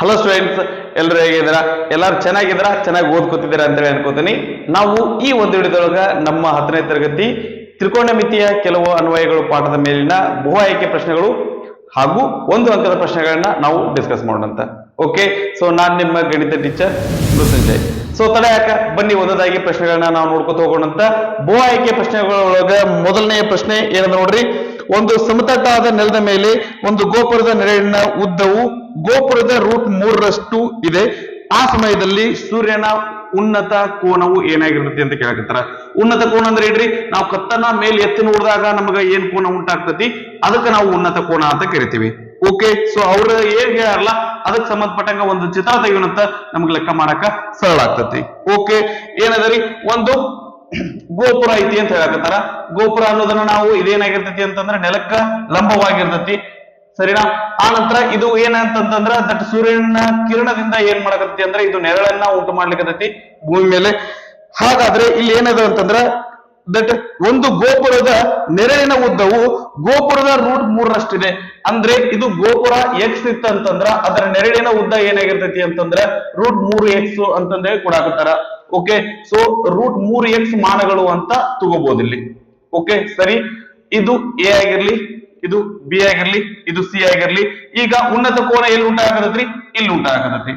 Hello students ಎಲ್ಲರೂ ಹೇಗಿದ್ದೀರಾ? ಎಲ್ಲರೂ ಚೆನ್ನಾಗಿದ್ದೀರಾ? ಚೆನ್ನಾಗಿ ಓದ್ಕೋತಿದ್ದೀರಾ ಅಂತ ಹೇಳಿ ಅನ್ಕೋತೀನಿ. ನಾವು ಈ ಒಂದು ವಿಡಿಯೋದೊಳಗ ನಮ್ಮ ಹತ್ತನೇ ತರಗತಿ ತ್ರಿಕೋಣಮಿತಿಯ ಕೆಲವು ಅನ್ವಯಗಳು ಪಾಠದ ಮೇಲಿನ ಬಹು ಆಯ್ಕೆ ಪ್ರಶ್ನೆಗಳು ಹಾಗೂ ಒಂದು ಅಂಕದ ಪ್ರಶ್ನೆಗಳನ್ನ ನಾವು ಡಿಸ್ಕಸ್ ಮಾಡೋಣಂತ. ಓಕೆ ಸೊ ನಾನು ನಿಮ್ಮ ಗಣಿತ ಟೀಚರ್ ಮೃತ್ಯುಂಜಯ್. ಸೊ ತಡೆ ಯಾಕ? ಬನ್ನಿ ಒಂದೊಂದಾಗಿ ಪ್ರಶ್ನೆಗಳನ್ನ ನಾವು ನೋಡ್ಕೊತ ಹೋಗೋಣಂತ. ಬಹು ಆಯ್ಕೆ ಪ್ರಶ್ನೆಗಳೊಳಗ ಮೊದಲನೆಯ ಪ್ರಶ್ನೆ ಏನಂದ್ರೆ ನೋಡ್ರಿ ಒಂದು ಸಮತಟ್ಟಾದ ನೆಲದ ಮೇಲೆ ಒಂದು ಗೋಪುರದ ನೆರಳಿನ ಉದ್ದವು ಗೋಪುರದ ರೂಟ್ ಮೂರರಷ್ಟು ಇದೆ. ಆ ಸಮಯದಲ್ಲಿ ಸೂರ್ಯನ ಉನ್ನತ ಕೋನವು ಏನಾಗಿರ್ತೈತಿ ಅಂತ ಕೇಳಕತ್ತಾರ. ಉನ್ನತ ಕೋನ ಅಂದ್ರೆ ಏನ್ರಿ? ನಾವು ಕತ್ತನ ಮೇಲೆ ಎತ್ತಿ ನೋಡಿದಾಗ ನಮಗ ಏನ್ ಕೋನ ಉಂಟಾಗ್ತತಿ? ಅದಕ್ಕೆ ನಾವು ಉನ್ನತ ಕೋನ ಅಂತ ಕರಿತೀವಿ. ಓಕೆ ಸೊ ಅವ್ರ ಏನ್ ಹೇಳಲ್ಲ ಅದಕ್ಕೆ ಸಂಬಂಧಪಟ್ಟಂಗ ಒಂದು ಚಿತ್ರ ತೆಗೆಯುವಂತ ನಮ್ಗೆ ಲೆಕ್ಕ ಮಾಡಕ ಸರಳ ಆಗ್ತತಿ. ಓಕೆ ಏನದರಿ ಒಂದು ಗೋಪುರ ಐತಿ ಅಂತ ಹೇಳಕತ್ತಾರ. ಗೋಪುರ ಅನ್ನೋದನ್ನ ನಾವು ಇದೇನಾಗಿರ್ತೈತಿ ಅಂತಂದ್ರೆ ನೆಲಕ್ಕ ಲಂಬವಾಗಿರ್ತೈತಿ. ಸರಿನಾ? ಆ ನಂತರ ಇದು ಏನಂತಂದ್ರ ದಟ್ ಸೂರ್ಯನ ಕಿರಣದಿಂದ ಏನ್ ಮಾಡಕತ್ತಿ ಅಂದ್ರೆ ಇದು ನೆರಳನ್ನ ಉಂಟು ಮಾಡ್ಲಿಕ್ಕೆ ಭೂಮಿ ಮೇಲೆ. ಹಾಗಾದ್ರೆ ಇಲ್ಲಿ ಏನದ ಅಂತಂದ್ರ ದಟ್ ಒಂದು ಗೋಪುರದ ನೆರಳಿನ ಉದ್ದವು ಗೋಪುರದ ರೂಟ್ ಮೂರರಷ್ಟಿದೆ. ಅಂದ್ರೆ ಇದು ಗೋಪುರ ಎಕ್ಸ್ ಇತ್ತಂತಂದ್ರ ಅದರ ನೆರಳಿನ ಉದ್ದ ಏನಾಗಿರ್ತೈತಿ ಅಂತಂದ್ರ ರೂಟ್ ಮೂರು ಎಕ್ಸ್ ಅಂತಂದ್ರೆ ಕೊಡಾಕತ್ತಾರ ಓಕೆ ಸೊ ರೂಟ್ ಮೂರು ಎಕ್ಸ್ ಮಾನಗಳು ಅಂತ ತಗೋಬಹುದು ಇಲ್ಲಿ. ಓಕೆ ಸರಿ. ಇದು ಎ ಆಗಿರ್ಲಿ, ಇದು ಬಿ ಆಗಿರ್ಲಿ, ಇದು ಸಿ ಆಗಿರ್ಲಿ. ಈಗ ಉನ್ನತ ಕೋನ ಎಲ್ಲಿ ಉಂಟಾಗತೈತ್ರಿ ಇಲ್ಲಿ ಉಂಟಾಗತೈತಿ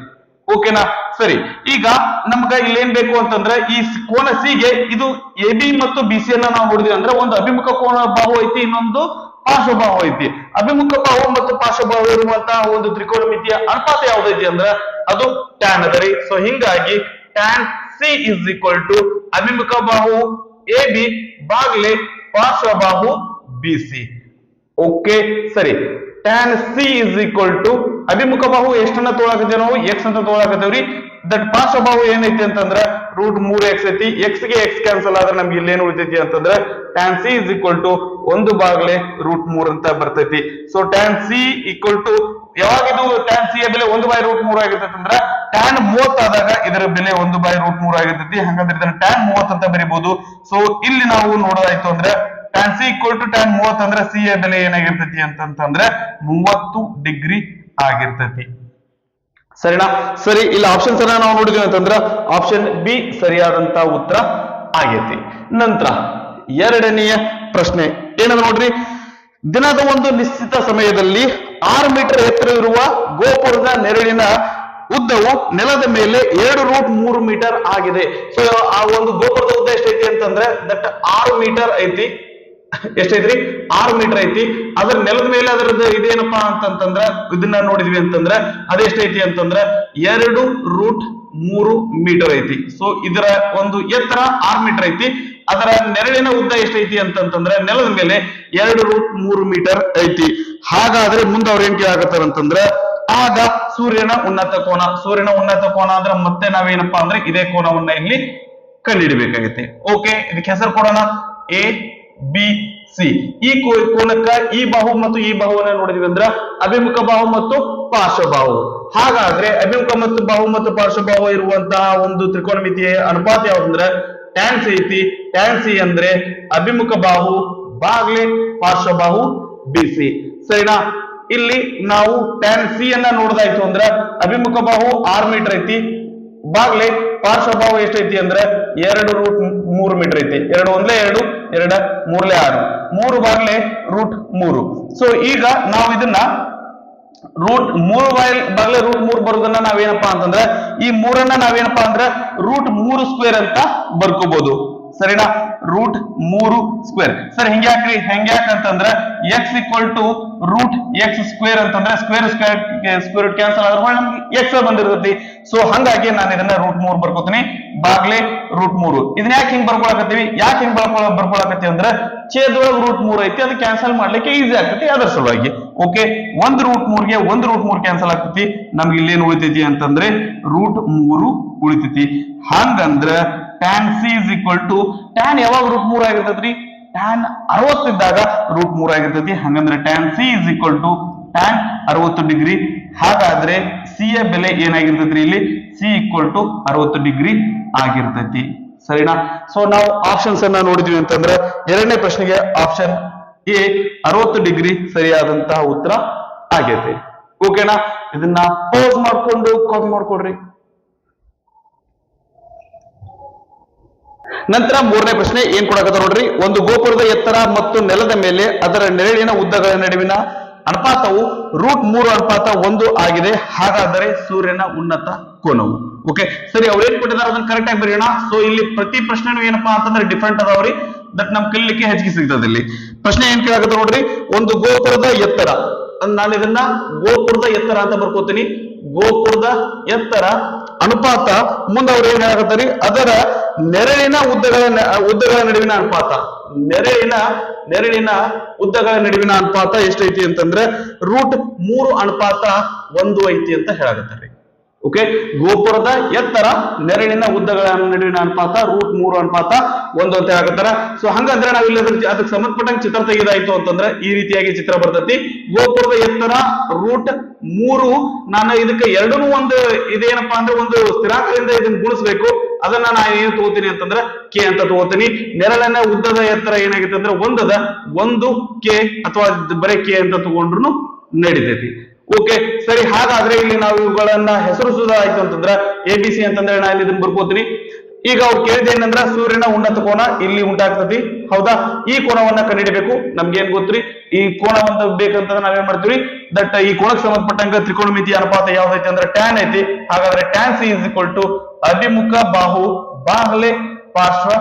ಓಕೆನಾ ಸರಿ. ಈಗ ನಮ್ಗ ಇಲ್ಲಿ ಏನ್ ಬೇಕು ಅಂತಂದ್ರೆ ಈ ಕೋನ ಸಿ ಗೆ ಇದು ಎ ಬಿ ಮತ್ತು ಬಿ ಸಿ ಅನ್ನ ನಾವು ನೋಡಿದ್ವಿ. ಅಂದ್ರೆ ಒಂದು ಅಭಿಮುಖ ಕೋನ ಬಾಹು ಐತಿ ಇನ್ನೊಂದು ಪಾರ್ಶ್ವಬಾಹು ಐತಿ ಅಭಿಮುಖ ಭಾವ ಮತ್ತು ಪಾರ್ಶ್ವಭಾವ ಇರುವಂತಹ ಒಂದು ತ್ರಿಕೋನಮಿತಿಯ ಅನುಪಾತ ಯಾವ್ದೈತಿ ಅಂದ್ರ ಅದು ಟ್ಯಾನ್ ಅದರಿ ಸೊ ಹಿಂಗಾಗಿ tan C is equal to ಅಭಿಮುಖ ಬಾಹು ಎ ಬಿ ಬಾಗ್ಲೆ ಪಾರ್ಶ್ವಬಾಹು ಬಿ ಸಿ ಓಕೆ ಸರಿ. Tan C is equal to ಅಭಿಮುಖ ಬಾಹು ಎಷ್ಟನ್ನ ತೋಳಕತ್ತೇವೆ ನಾವು? ಎಕ್ಸ್ ಅಂತ ತೋಳಕತ್ತೇವ್ರಿ? ದಟ್ ಪಾರ್ಶ್ವಬಾಹು ಏನೈತಿ ಅಂತಂದ್ರ ರೂಟ್ ಮೂರ್ ಎಕ್ಸ್ ಐತಿ. ಎಕ್ಸ್ಗೆ ಎಕ್ಸ್ ಕ್ಯಾನ್ಸಲ್ ಆದ್ರೆ ನಮ್ಗೆ ಇಲ್ಲಿ ಏನ್ ಉಳಿತೈತಿ ಅಂತಂದ್ರೆ tan C is equal to ಒಂದು ಬಾಗ್ಲೆ ರೂಟ್ ಮೂರ್ ಅಂತ ಬರ್ತೈತಿ. So tan C equal to ಯಾವಾಗ ಇದು ಟ್ಯಾನ್ ಸಿ ಬೆಲೆ ಒಂದು ಬೈ ರೂಟ್ ಮೂರ್ ಆಗಿರ್ತೈತಿ ಅಂದ್ರ ಟ್ಯಾನ್ ಮೂವತ್ತಾದಾಗ ಇದರ ಬೆಲೆ ಒಂದು ಬೈ ರೂಟ್ ಮೂರ್ ಆಗಿರ್ತೈತಿ. ಹಂಗಂದ್ರೆ ಇದನ್ನ ಟ್ಯಾನ್ ಮೂವತ್ ಅಂತ ಬರೀಬಹುದು ಸೊ ಇಲ್ಲಿ ನಾವು ನೋಡೋದಾಯ್ತು ಅಂದ್ರೆ tan C equal to tan ಮೂವತ್ ಅಂದ್ರೆ ಸಿ ಎ ಬೆಲೆ ಏನಾಗಿರ್ತೈತಿ ಅಂತಂತಂದ್ರೆ ಮೂವತ್ತು ಡಿಗ್ರಿ ಆಗಿರ್ತೈತಿ. ಸರಿನಾ? ಸರಿ, ಇಲ್ಲಿ ಆಪ್ಷನ್ಸ್ ಅನ್ನ ನಾವು ನೋಡಿದ್ವಿ ಅಂತಂದ್ರ ಆಪ್ಷನ್ ಬಿ ಸರಿಯಾದಂತ ಉತ್ತರ ಆಗೈತಿ. ನಂತರ ಎರಡನೆಯ ಪ್ರಶ್ನೆ, ಏನದ ನೋಡ್ರಿ? ದಿನದ ಒಂದು ನಿಶ್ಚಿತ ಸಮಯದಲ್ಲಿ ಆರು ಮೀಟರ್ ಎತ್ತರ ಇರುವ ಗೋಪುರದ ನೆರಳಿನ ಉದ್ದವು ನೆಲದ ಮೇಲೆ ಎರಡು ರೂಟ್ ಮೂರು ಮೀಟರ್ ಆಗಿದೆ. ಸೊ ಆ ಒಂದು ಗೋಪುರದ ಉದ್ದ ಎಷ್ಟೈತಿ ಅಂತಂದ್ರೆ ದಟ್ ಆರು ಮೀಟರ್ ಐತಿ. ಎಷ್ಟೈತ್ರಿ ಆರು ಮೀಟರ್ ಐತಿ. ಅದ್ರ ನೆಲದ ಮೇಲೆ ಅದರದ್ದು ಇದೇನಪ್ಪಾ ಅಂತಂತಂದ್ರ, ಇದನ್ನ ನೋಡಿದ್ವಿ ಅಂತಂದ್ರ ಅದೆಷ್ಟೈತಿ ಅಂತಂದ್ರ, ಎರಡು ರೂಟ್ ಮೂರು ಮೀಟರ್ ಐತಿ. ಸೊ ಇದರ ಒಂದು ಎತ್ತರ ಆರು ಮೀಟರ್ ಐತಿ. ಅದರ ನೆರಳಿನ ಉದ್ದ ಎಷ್ಟೈತಿ ಅಂತಂತಂದ್ರೆ, ನೆಲದ ಮೇಲೆ ಎರಡು ರೂಟ್ ಮೂರು ಮೀಟರ್ ಐತಿ. ಹಾಗಾದ್ರೆ ಮುಂದೆ ಅವ್ರ ಏನ್ ಕೇಳಾಕತ್ತಾರ ಅಂತಂದ್ರೆ, ಆಗ ಸೂರ್ಯನ ಉನ್ನತ ಕೋನ. ಸೂರ್ಯನ ಉನ್ನತ ಕೋನ ಅಂದ್ರೆ ಮತ್ತೆ ನಾವೇನಪ್ಪಾ ಅಂದ್ರೆ ಇದೇ ಕೋನವನ್ನ ಇಲ್ಲಿ ಕಂಡಿಡಬೇಕಾಗತ್ತೆ. ಓಕೆ ಇದಕ್ಕೆ ಹೆಸರು ಕೊಡೋಣ. ಎ ಬಿ ಸಿ ಈ ಕೋನಕ್ಕ ಈ ಬಾಹು ಮತ್ತು ಈ ಬಾಹುವನ್ನ ನೋಡಿದ್ವಿ ಅಂದ್ರ ಅಭಿಮುಖ ಬಾಹು ಮತ್ತು ಪಾರ್ಶ್ವಬಾಹು ಹಾಗಾದ್ರೆ ಅಭಿಮುಖ ಮತ್ತು ಬಾಹು ಮತ್ತು ಪಾರ್ಶ್ವಬಾಹು ಇರುವಂತಹ ಒಂದು ತ್ರಿಕೋನಮಿತಿಯ ಅನುಪಾತ ಯಾವ್ದಂದ್ರ ಟ್ಯಾನ್ ಸಿ ಐತಿ. ಟ್ಯಾನ್ ಸಿ ಅಂದ್ರೆ ಅಭಿಮುಖ ಬಾಹು ಬಾಗ್ಲೆ ಪಾರ್ಶ್ವಬಾಹು ಬಿ ಸಿ ಸರಿನಾ? ಇಲ್ಲಿ ನಾವು ಟ್ಯಾನ್ ಸಿ ಅನ್ನ ನೋಡದಾಯ್ತು ಅಂದ್ರ ಅಭಿಮುಖ ಬಾಹು ಆರ್ ಮೀಟರ್ ಐತಿ. ಬಾಗ್ಲೆ ಪಾರ್ಶ್ವಭಾವ ಎಷ್ಟೈತಿ ಅಂದ್ರೆ ಎರಡು ರೂಟ್ ಮೂರು ಮೀಟರ್ ಐತಿ. ಎರಡು ಒಂದ್ಲೆ ಎರಡು, ಎರಡ ಮೂರ್ಲೆ ಆರು. ಮೂರು ಬಾರ್ಲೆ ರೂಟ್ ಮೂರು. ಸೊ ಈಗ ನಾವು ಇದನ್ನ ರೂಟ್ ಮೂರು ಬಾಯ್ ಬಾಗ್ಲೆ ರೂಟ್ ಮೂರು ಬರುದನ್ನ ನಾವೇನಪ್ಪಾ ಅಂತಂದ್ರೆ ಈ ಮೂರನ್ನ ನಾವೇನಪ್ಪಾ ಅಂದ್ರೆ ರೂಟ್ ಮೂರು ಸ್ಕ್ವೇರ್ ಅಂತ ಬರ್ಕೋಬಹುದು ಸರಿನಾ? ರೂಟ್ ಮೂರು ಸ್ಕ್ವೇರ್ ಸರ್ ಹೆಂಗ್ಯಾಕ್ರಿ ಹೆಂಗ್ಯಾಕ್ ಅಂತಂದ್ರೆ X equal to root X square ಅಂತಂದ್ರೆ ಸ್ಕ್ವೇರ್ ಸ್ಕ್ವೇರ್ ಸ್ಕ್ವೇರ್ ಕ್ಯಾನ್ಸಲ್ ಆದ್ರೆ ನಮ್ಗೆ ಎಕ್ಸ್ ಬಂದಿರ್ತೈತಿ. ಸೊ ಹಂಗಾಗಿ ನಾನು ಇದನ್ನ ರೂಟ್ ಮೂರ್ ಬರ್ಕೋತೀನಿ. ಬಾಗ್ಲೆ ರೂಟ್ ಮೂರು. ಇದನ್ನ ಯಾಕೆ ಹಿಂಗ್ ಬರ್ಕೊಳಕತ್ತೀವಿ? ಯಾಕೆ ಹಿಂಗ್ ಬರ್ಕೊಳ ಬರ್ಕೊಳಕತ್ತಿ ಅಂದ್ರೆ ಛೇದೊಳಗೆ ರೂಟ್ ಮೂರ್ ಐತಿ, ಅದು ಕ್ಯಾನ್ಸಲ್ ಮಾಡ್ಲಿಕ್ಕೆ ಈಸಿ ಆಗ್ತೈತಿ ಅದರ ಸಲುವಾಗಿ. ಓಕೆ ಒಂದ್ ರೂಟ್ ಮೂರ್ಗೆ ಒಂದ್ ರೂಟ್ ಮೂರ್ ಕ್ಯಾನ್ಸಲ್ ಆಗ್ತೈತಿ. ನಮ್ಗೆ ಇಲ್ಲೇನು ಉಳಿತೈತಿ ಅಂತಂದ್ರೆ ರೂಟ್ ಮೂರು ಉಳಿತೈತಿ. ಹಂಗಂದ್ರ tan C is equal to tan ಯಾವಾಗ ರೂಟ್ ಮೂರ್ ಆಗಿರ್ತೈತ್ರಿ? ಟ್ಯಾನ್ ಅರವತ್ತಿದ್ದಾಗ ರೂಟ್ ಮೂರ್ ಆಗಿರ್ತೈತಿ. ಹಂಗಂದ್ರೆ tan C is equal to tan ಅರವತ್ತು ಡಿಗ್ರಿ. ಹಾಗಾದ್ರೆ ಸಿ ಯ ಬೆಲೆ ಏನಾಗಿರ್ತೈತ್ರಿ ಇಲ್ಲಿ? ಸಿ ಈಕ್ವಲ್ ಟು ಅರವತ್ತು ಡಿಗ್ರಿ ಆಗಿರ್ತೈತಿ. ಸರಿನಾ? ಸೊ ನಾವು ಆಪ್ಷನ್ಸ್ ಅನ್ನ ನೋಡಿದ್ವಿ ಅಂತಂದ್ರೆ ಎರಡನೇ ಪ್ರಶ್ನೆಗೆ ಆಪ್ಷನ್ ಎ, ಅರವತ್ತು ಡಿಗ್ರಿ ಸರಿಯಾದಂತಹ ಉತ್ತರ ಆಗೈತೆ. ಓಕೆನಾ ಇದನ್ನ ಪೋಸ್ ಮಾಡ್ಕೊಂಡು ಕಾಪಿ ಮಾಡ್ಕೊಡ್ರಿ. ನಂತರ ಮೂರನೇ ಪ್ರಶ್ನೆ ಏನ್ ಕೊಡಕತ್ತ ನೋಡ್ರಿ? ಒಂದು ಗೋಪುರದ ಎತ್ತರ ಮತ್ತು ನೆಲದ ಮೇಲೆ ಅದರ ನೆರಳಿನ ಉದ್ದಗಳ ನಡುವಿನ ಅನುಪಾತವು ರೂಟ್ ಮೂರು ಅನುಪಾತ ಒಂದು ಆಗಿದೆ. ಹಾಗಾದರೆ ಸೂರ್ಯನ ಉನ್ನತ ಕೋನವು. ಓಕೆ ಸರಿ, ಅವ್ರು ಏನ್ ಕೊಟ್ಟಿದ್ದಾರೆ? ಅದನ್ನ ಕರೆಕ್ಟ್ ಆಗಿ ಬರೆಯೋಣ. ಸೊ ಇಲ್ಲಿ ಪ್ರತಿ ಪ್ರಶ್ನೆನೂ ಏನಪ್ಪಾ ಅಂತಂದ್ರೆ ಡಿಫ್ರೆಂಟ್ ಅದಾವ್ರಿ ದಟ್ ನಮ್ ಕಲಿಲಿಕ್ಕೆ ಹೆಚ್ಚಿಗೆ ಸಿಗ್ತದೆ ಇಲ್ಲಿ. ಪ್ರಶ್ನೆ ಏನ್ ಕೇಳಾಕತ್ತ ನೋಡ್ರಿ? ಒಂದು ಗೋಪುರದ ಎತ್ತರ. ನಾನು ಇದನ್ನ ಗೋಪುರದ ಎತ್ತರ ಅಂತ ಬರ್ಕೋತೀನಿ. ಗೋಪುರದ ಎತ್ತರ ಅನುಪಾತ ಮುಂದೆ ಅವ್ರು ಏನ್ ಹೇಳಕತ್ತಾರೆ? ಅದರ ನೆರಳಿನ ಉದ್ದಗಳ ಉದ್ದಗಳ ನಡುವಿನ ಅನುಪಾತ. ನೆರಳಿನ ನೆರಳಿನ ಉದ್ದಗಳ ನಡುವಿನ ಅನುಪಾತ ಎಷ್ಟೈತಿ ಅಂತಂದ್ರೆ ರೂಟ್ ಮೂರು ಅನುಪಾತ ಒಂದು ಐತಿ ಅಂತ ಹೇಳಕತ್ತಾರೆ. ಓಕೆ ಗೋಪುರದ ಎತ್ತರ ನೆರಳಿನ ಉದ್ದಗಳ ನಡುವಿನ ಅನುಪಾತ, ರೂಟ್ ಮೂರು ಅನುಪಾತ, ಒಂದು ಅಂತ ಹೇಳಕತ್ತಾರ. ಸೊ ಹಂಗಂದ್ರೆ ನಾವು ಇಲ್ಲಿ ಅದಕ್ಕೆ ಸಂಬಂಧಪಟ್ಟಂಗೆ ಚಿತ್ರ ತೆಗೆದಾಯ್ತು ಅಂತಂದ್ರೆ ಈ ರೀತಿಯಾಗಿ ಚಿತ್ರ ಬರ್ತೈತಿ. ಗೋಪುರದ ಎತ್ತರ, ರೂಟ್ ಮೂರು, ನಾನು ಇದಕ್ಕೆ ಎರಡೂ ಒಂದು ಇದೇನಪ್ಪಾ ಅಂದ್ರೆ ಒಂದು ಸ್ಥಿರಾಂಕದಿಂದ ಇದನ್ನ ಗುಣಿಸ್ಬೇಕು. ಅದನ್ನ ನಾನು ಏನು ತಗೋತೀನಿ ಅಂತಂದ್ರೆ ಕೆ ಅಂತ ತಗೋತೀನಿ. ನೆರಳಿನ ಉದ್ದದ ಎತ್ತರ ಏನಾಗುತ್ತೆ ಅಂದ್ರೆ ಒಂದದ ಒಂದು ಕೆ ಅಥವಾ ಬರೇ ಕೆ ಅಂತ ತಗೊಂಡ್ರು ನಡಿತೈತಿ. ಓಕೆ ಸರಿ, ಹಾಗಾದ್ರೆ ಇಲ್ಲಿ ನಾವು ಇವುಗಳನ್ನ ಹೆಸರಿಸುವುದಾಯ್ತು ಅಂತಂದ್ರೆ ಎ ಬಿ ಸಿ ಅಂತಂದ್ರೆ ನಾ ಇಲ್ಲಿ ಇದನ್ನ ಬರ್ಕೋತೀನಿ. ಈಗ ಅವ್ರು ಕೇಳಿದ ಏನಂದ್ರ ಸೂರ್ಯನ ಉನ್ನತ ಕೋನ ಇಲ್ಲಿ ಉಂಟಾಗ್ತತಿ, ಹೌದಾ? ಈ ಕೋನವನ್ನ ಕಂಡಿಡಬೇಕು ನಮ್ಗೆ ಏನ್ ಗೊತ್ತ್ರಿ? ಈ ಕೋನವನ್ನ ಬೇಕಂತಂದ್ರೆ ನಾವೇನ್ ಮಾಡ್ತೀವಿ ದಟ್ ಈ ಕೋನಕ್ಕೆ ಸಂಬಂಧಪಟ್ಟಂಗ ತ್ರಿಕೋನಮಿತಿ ಅನುಪಾತ ಯಾವ್ದೈತಿ ಅಂದ್ರೆ ಟ್ಯಾನ್ ಐತಿ. ಹಾಗಾದ್ರೆ tan C is equal to ಅಭಿಮುಖ ಬಾಹು, ಬಾಹ್ಲೆ ಪಾರ್ಶ್ವ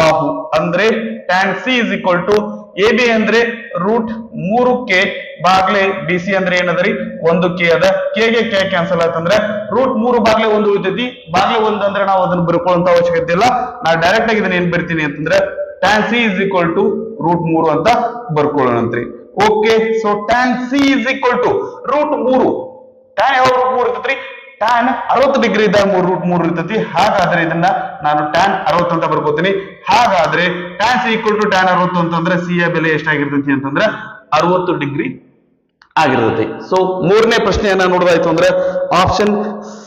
ಬಾಹು. ಅಂದ್ರೆ tan C is equal to A B ಅಂದ್ರೆ ರೂಟ್ ಮೂರು ಕೆ ಬಾಗ್ಲೆ ಬಿ ಸಿ ಅಂದ್ರೆ ಏನದರಿ? ಒಂದು ಕೆ ಅದ. ಕೆ ಗೆ ಕೆ ಕ್ಯಾನ್ಸಲ್ ಆಯ್ತಂದ್ರೆ ರೂಟ್ ಮೂರು ಬಾಗ್ಲೆ ಒಂದು ಉಳಿತೈತಿ. ಬಾಗ್ಲೆ ಒಂದು ಅಂದ್ರೆ ನಾವು ಅದನ್ನ ಬರ್ಕೊಳ್ಳುವಂತ ಅವಶ್ಯಕತೆ ಇಲ್ಲ. ನಾ ಡೈರೆಕ್ಟ್ ಆಗಿ ಇದನ್ನ ಏನ್ ಬರ್ತೀನಿ ಅಂತಂದ್ರೆ tan C is equal to root ಮೂರು ಅಂತ ಬರ್ಕೊಳ್ಳೋಣಂತ್ರಿ okay so tan C is equal to root ಮೂರು. ಟ್ಯಾನ್ ಯಾವ ರೂಟ್ ಮೂರು ಇರ್ತೈತ್ರಿ? ಟ್ಯಾನ್ ಅರವತ್ತು ಡಿಗ್ರಿ ಇದ್ದಾಗ ಮೂರು ರೂಟ್ ಮೂರು ಇರ್ತತಿ. ಹಾಗಾದ್ರೆ ಇದನ್ನ ನಾನು ಟ್ಯಾನ್ ಅರವತ್ತು ಅಂತ ಬರ್ಕೋತೀನಿ. ಹಾಗಾದ್ರೆ tan C equal to tan ಅರವತ್ತು ಅಂತಂದ್ರೆ ಸಿ ಯ ಬೆಲೆ ಎಷ್ಟಾಗಿರ್ತೈತಿ ಅಂತಂದ್ರೆ ಅರವತ್ತು ಡಿಗ್ರಿ ಆಗಿರ್ತೈತಿ. ಸೊ ಮೂರನೇ ಪ್ರಶ್ನೆಯನ್ನ ನೋಡೋದಾಯ್ತು ಅಂದ್ರೆ ಆಪ್ಷನ್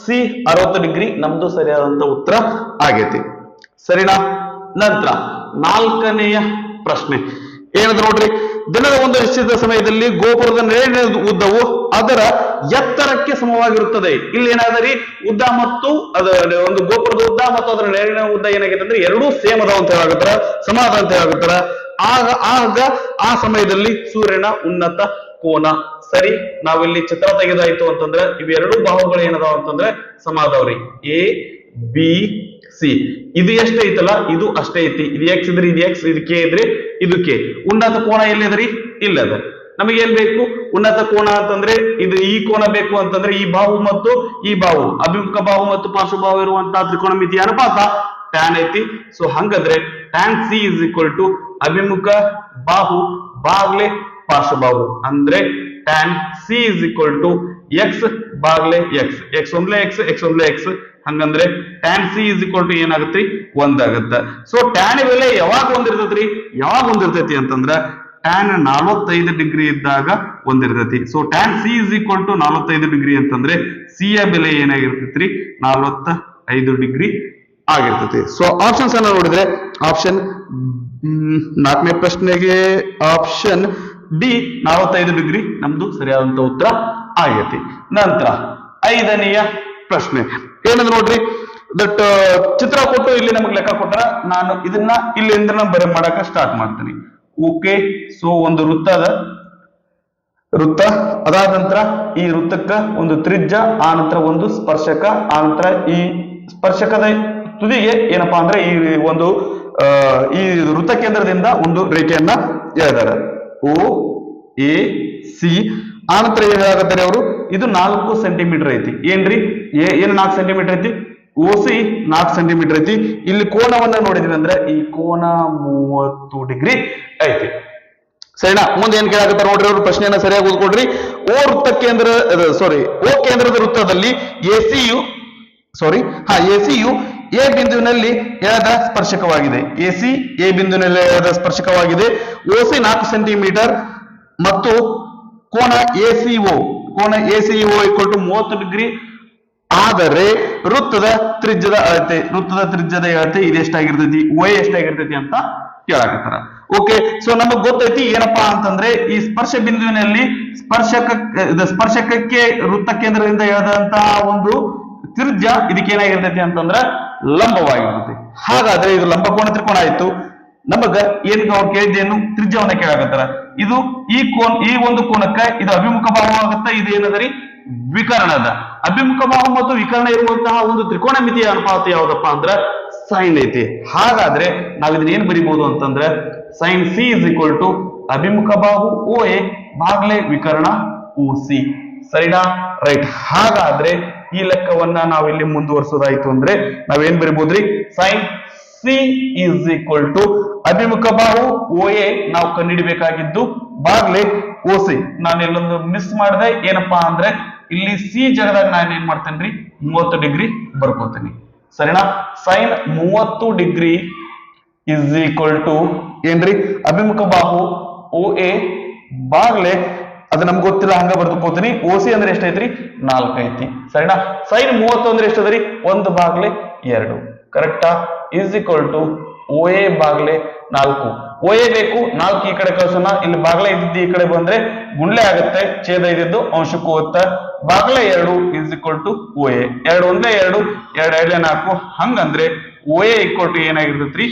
ಸಿ ಅರವತ್ತು ಡಿಗ್ರಿ ನಮ್ದು ಸರಿಯಾದಂತ ಉತ್ತರ ಆಗೈತಿ. ಸರಿನಾ? ನಂತರ ನಾಲ್ಕನೆಯ ಪ್ರಶ್ನೆ. ಏನಂತ ನೋಡ್ರಿ, ದಿನದ ಒಂದು ನಿಶ್ಚಿತ ಸಮಯದಲ್ಲಿ ಗೋಪುರದ ನೇರಿನ ಉದ್ದವು ಅದರ ಎತ್ತರಕ್ಕೆ ಸಮವಾಗಿರುತ್ತದೆ. ಇಲ್ಲಿ ಏನಾದ್ರಿ? ಉದ್ದ ಮತ್ತು ಅದ ಒಂದು ಗೋಪುರದ ಉದ್ದ ಮತ್ತು ಅದರ ನೆರಳಿನ ಉದ್ದ ಏನಾಗಿದೆ ಅಂದ್ರೆ ಎರಡೂ ಸೇಮ್ ಅದಾವ ಅಂತ ಹೇಳಾಗುತ್ತಾರ ಸಮಾಧ ಅಂತ ಹೇಳಾಗುತ್ತಾರ ಆಗ ಆಗ ಆ ಸಮಯದಲ್ಲಿ ಸೂರ್ಯನ ಉನ್ನತ ಕೋನ. ಸರಿ, ನಾವಿಲ್ಲಿ ಚಿತ್ರ ತೆಗೆದಾಯ್ತು ಅಂತಂದ್ರೆ ಇವೆರಡು ಬಾಹುಗಳು ಏನದಾವ ಅಂತಂದ್ರೆ ಸಮ ಎ ಬಿ ಸಿ ಇದು ಎಷ್ಟೇ ಐತಲ್ಲ, ಇದು ಅಷ್ಟೇ ಐತಿ. ಇದು ಎಕ್ಸ್ ಇದ್ರೆ ಇದು ಎಕ್ಸ್ ಇದು ಕೆ ಇದ್ರೆ ಇದು ಕೆ ಉನ್ನತ ಕೋನ ಎಲ್ಲಿದ್ರಿ ಇಲ್ಲದ ನಮಗೆ ಏನ್ ಬೇಕು? ಉನ್ನತ ಕೋನ ಅಂತಂದ್ರೆ ಇದು ಈ ಕೋನ ಬೇಕು ಅಂತಂದ್ರೆ ಈ ಬಾಹು ಮತ್ತು ಈ ಬಾಹು. ಅಭಿಮುಖ ಬಾಹು ಮತ್ತು ಪಾರ್ಶ್ವಭಾವು ಇರುವಂತಹ ತ್ರಿಕೋನ ಮಿತಿ ಅನುಪಾತ ಟ್ಯಾನ್ ಐತಿ. ಸೊ ಹಂಗಂದ್ರೆ tan C is equal to ಅಭಿಮುಖ ಬಾಹು ಬಾಗ್ಲೆ ಪಾರ್ಶ್ವಬಾಹು ಅಂದ್ರೆ tan C is equal to X Baglay X X ಒಂದ್ಲೆ ಎಕ್ಸ್ ಎಕ್ಸ್ ಒಂದ್ಲೆ ಎಕ್ಸ್ ಹಂಗಂದ್ರೆ tan C is equal to ಏನಾಗುತ್ತೆ ಒಂದಾಗತ್ತ. ಸೊ ಟ್ಯಾನ್ ಬೆಲೆ ಯಾವಾಗ ಒಂದಿರ್ತೈತ್ರಿ? ಯಾವಾಗ ಒಂದಿರ್ತೈತಿ ಅಂತಂದ್ರ ಟ್ಯಾನ್ ನಲವತ್ತೈದು ಡಿಗ್ರಿ ಇದ್ದಾಗ ಒಂದಿರ್ತೈತಿ. So tan C is equal to ನಲವತ್ತೈದು ಡಿಗ್ರಿ ಅಂತಂದ್ರೆ ಸಿ ಯ ಬೆಲೆ ಏನಾಗಿರ್ತೈತ್ರಿ? ನಲವತ್ತ ಐದು ಡಿಗ್ರಿ ಆಗಿರ್ತೈತಿ. ಸೊ ಆಪ್ಷನ್ಸ್ ಎಲ್ಲ ನೋಡಿದ್ರೆ ಆಪ್ಷನ್ ನಾಲ್ಕನೇ ಪ್ರಶ್ನೆಗೆ ಆಪ್ಷನ್ ಡಿ ನಲವತ್ತೈದು ಡಿಗ್ರಿ ನಮ್ದು ಸರಿಯಾದಂತ ಉತ್ತರ ಆಗೈತಿ. ನಂತರ ಐದನೆಯ ಪ್ರಶ್ನೆ. ಏನಂದ್ರೆ ನೋಡ್ರಿ ದಟ್ ಚಿತ್ರ ಕೊಟ್ಟು ಇಲ್ಲಿ ನಮಗೆ ಲೆಕ್ಕ ಕೊಟ್ಟರೆ ನಾನು ಇದನ್ನ ಇಲ್ಲಿಂದ ಬರೆ ಮಾಡಕ ಸ್ಟಾರ್ಟ್ ಮಾಡ್ತೀನಿ. ಓಕೆ ಸೊ ಒಂದು ವೃತ್ತ ಅದ. ವೃತ್ತ ಅದಾದ ನಂತರ ಈ ವೃತ್ತಕ್ಕ ಒಂದು ತ್ರಿಜ್ಯ ಆ ನಂತರ ಒಂದು ಸ್ಪರ್ಶಕ, ಆ ನಂತರ ಈ ಸ್ಪರ್ಶಕದ ತುದಿಗೆ ಏನಪ್ಪಾ ಅಂದ್ರೆ ಈ ಒಂದು ಈ ವೃತ್ತ ಕೇಂದ್ರದಿಂದ ಒಂದು ರೇಖೆಯನ್ನ ಹೇಳಿದ್ದಾರೆ ಓ, ಎ, ಸಿ. ಆ ನಂತರ ಏನ್ ಅವರು? ಇದು ನಾಲ್ಕು ಸೆಂಟಿಮೀಟರ್ ಐತಿ. ಏನ್ರಿ? ಏನು ನಾಲ್ಕು ಸೆಂಟಿಮೀಟರ್ ಐತಿ? ಓ ಸಿ ನಾಲ್ಕು ಸೆಂಟಿಮೀಟರ್ ಐತಿ. ಇಲ್ಲಿ ಕೋನವನ್ನ ನೋಡಿದ್ವಿ ಅಂದ್ರೆ ಈ ಕೋನ ಮೂವತ್ತು ಡಿಗ್ರಿ ಐತಿ. ಸರಿನಾ? ಮುಂದೆ ಏನ್ ಕೇಳಾಕತ್ತಾರ ನೋಡ್ರಿ ಅವ್ರು? ಪ್ರಶ್ನೆಯನ್ನ ಸರಿಯಾಗಿ ಓದ್ಕೊಡ್ರಿ ಓ ವೃತ್ತ ಕೇಂದ್ರ ಸಾರಿ ಓ ಕೇಂದ್ರದ ವೃತ್ತದಲ್ಲಿ ಎಸಿಯು ಸಾರಿ ಹಾ ಎಸಿಯು ಎ ಬಿಂದುವಿನಲ್ಲಿ ಎಳೆದ ಸ್ಪರ್ಶಕವಾಗಿದೆ. ಎಸಿ ಎ ಬಿಂದುವಿನಲ್ಲಿ ಎಳೆದ ಸ್ಪರ್ಶಕವಾಗಿದೆ. ಓಸಿ ನಾಲ್ಕು ಸೆಂಟಿಮೀಟರ್ ಮತ್ತು ಕೋನ ಎಸಿಒ ಕೋನ ಓ ಇಕ್ವಲ್ ಟು ಮೂವತ್ತು ಡಿಗ್ರಿ ಆದರೆ ವೃತ್ತದ ತ್ರಿಜ್ಯದ ಅಳತೆ, ವೃತ್ತದ ತ್ರಿಜ್ಯದ ಅಳತೆ ಇದೆಷ್ಟಾಗಿರ್ತೈತಿ ವೈ ಎಷ್ಟಾಗಿರ್ತೈತಿ ಅಂತ ಕೇಳಾಕತ್ತಾರ. ಓಕೆ ಸೊ ನಮಗ್ ಗೊತ್ತೈತಿ ಏನಪ್ಪಾ ಅಂತಂದ್ರೆ ಈ ಸ್ಪರ್ಶ ಬಿಂದುವಿನಲ್ಲಿ ಸ್ಪರ್ಶಕ ಸ್ಪರ್ಶಕಕ್ಕೆ ವೃತ್ತ ಕೇಂದ್ರದಿಂದ ಎಳೆದಂತಹ ಒಂದು ತ್ರಿಜ್ಯ ಇದಕ್ಕೆ ಏನಾಗಿರ್ತೈತಿ ಅಂತಂದ್ರ ಲಂಬವಾಗಿರ್ತೈತಿ. ಹಾಗಾದ್ರೆ ಇದು ಲಂಬಕೋನ ತ್ರಿಕೋನ ಆಯ್ತು. ನಮಗ ಏನ್ ಅವ್ರು ಕೇಳಿದ್ದೇನು? ತ್ರಿಜ್ಯವನ್ನ ಕೇಳಾಕತ್ತಾರ. ಇದು ಈ ಕೋನ್, ಈ ಒಂದು ಕೋನಕ್ಕ ಇದು ಅಭಿಮುಖ ಭಾವವಾಗುತ್ತ ಇದು ಏನದರಿ ವಿಕರ್ಣದ ಅಭಿಮುಖ ಭಾವ ಮತ್ತು ವಿಕರಣ ಇರುವಂತಹ ಒಂದು ತ್ರಿಕೋಣ ಮಿತಿಯ ಅನುಪಾತ ಯಾವ್ದಪ್ಪ ಅಂದ್ರ ಸೈನ್ ಐತಿ. ಹಾಗಾದ್ರೆ ನಾವು ಇದನ್ನ ಏನ್ ಬರಿಬಹುದು ಅಂತಂದ್ರೆ sine C is equal to ಅಭಿಮುಖ ಬಾಹು ಓ ಎ ಬಾಗ್ಲೆ ವಿಕರಣ ಓ ಸಿ ಸರಿನಾ? ರೈಟ್ ಹಾಗಾದ್ರೆ ಈ ಲೆಕ್ಕವನ್ನ ನಾವು ಇಲ್ಲಿ ಮುಂದುವರಿಸೋದಾಯ್ತು ಅಂದ್ರೆ ನಾವೇನ್ ಬರಿಬಹುದ್ರಿ sine C is equal to ಅಭಿಮುಖ ಬಾಹು ಓ ಎ ನಾವು ಕಂಡುಹಿಡಬೇಕಾಗಿದ್ದು ಬಾಗ್ಲೆ ಓ ಸಿ ನಾನು ಇಲ್ಲೊಂದು ಮಿಸ್ ಮಾಡಿದೆ ಏನಪ್ಪಾ ಅಂದ್ರೆ ಇಲ್ಲಿ ಸಿ ಜಾಗದಾಗ ನಾನು ಏನ್ ಮಾಡ್ತೇನ್ರಿ? ಮೂವತ್ತು ಡಿಗ್ರಿ ಬರ್ಕೋತೀನಿ. ಸರಿನಾ? ಸೈನ್ ಮೂವತ್ತು ಡಿಗ್ರಿ ಇಸ್ ಈಕ್ವಲ್ ಟು ಏನ್ರಿ? ಅಭಿಮುಖ ಬಾಹು ಓ ಎ ಬಾಗ್ಲೆ, ಅದು ನಮ್ಗೆ ಗೊತ್ತಿಲ್ಲ, ಹಂಗ ಬರ್ದುಕೋತೀನಿ ಓ ಸಿ ಅಂದ್ರೆ ಎಷ್ಟೈತ್ರಿ? ನಾಲ್ಕು ಐತಿ. ಸರಿನಾ? ಸೈನ್ ಮೂವತ್ತು ಅಂದ್ರೆ ಎಷ್ಟದ್ರಿ? ಒಂದು ಬಾಗ್ಲೆ ಎರಡು. ಕರೆಕ್ಟಾ is equal to O A ಬಾಗ್ಲೆ ನಾಲ್ಕು. ಓ ಎ ಬೇಕು, ನಾಲ್ಕು ಈ ಕಡೆ ಕಳ್ಸೋಣ. ಇಲ್ಲಿ ಬಾಗ್ಲೆ ಇದ್ದಿದ್ದು ಈ ಕಡೆ ಬಂದ್ರೆ ಗುಂಡ್ಲೆ ಆಗುತ್ತೆ, ಛೇದ ಇದ್ದಿದ್ದು ಅಂಶಕ್ಕೂ ಹೋಗುತ್ತೆ. ಬಾಗ್ಲೆ ಎರಡು is equal to O A ಎರಡು ಒಂದೇ ಎರಡು ಎರಡು ಎರಡೇ ನಾಲ್ಕು. ಹಂಗಂದ್ರೆ ಓ ಎ ಈಕ್ವಲ್ ಟು ಏನಾಗಿರ್ತೈತ್ರಿ?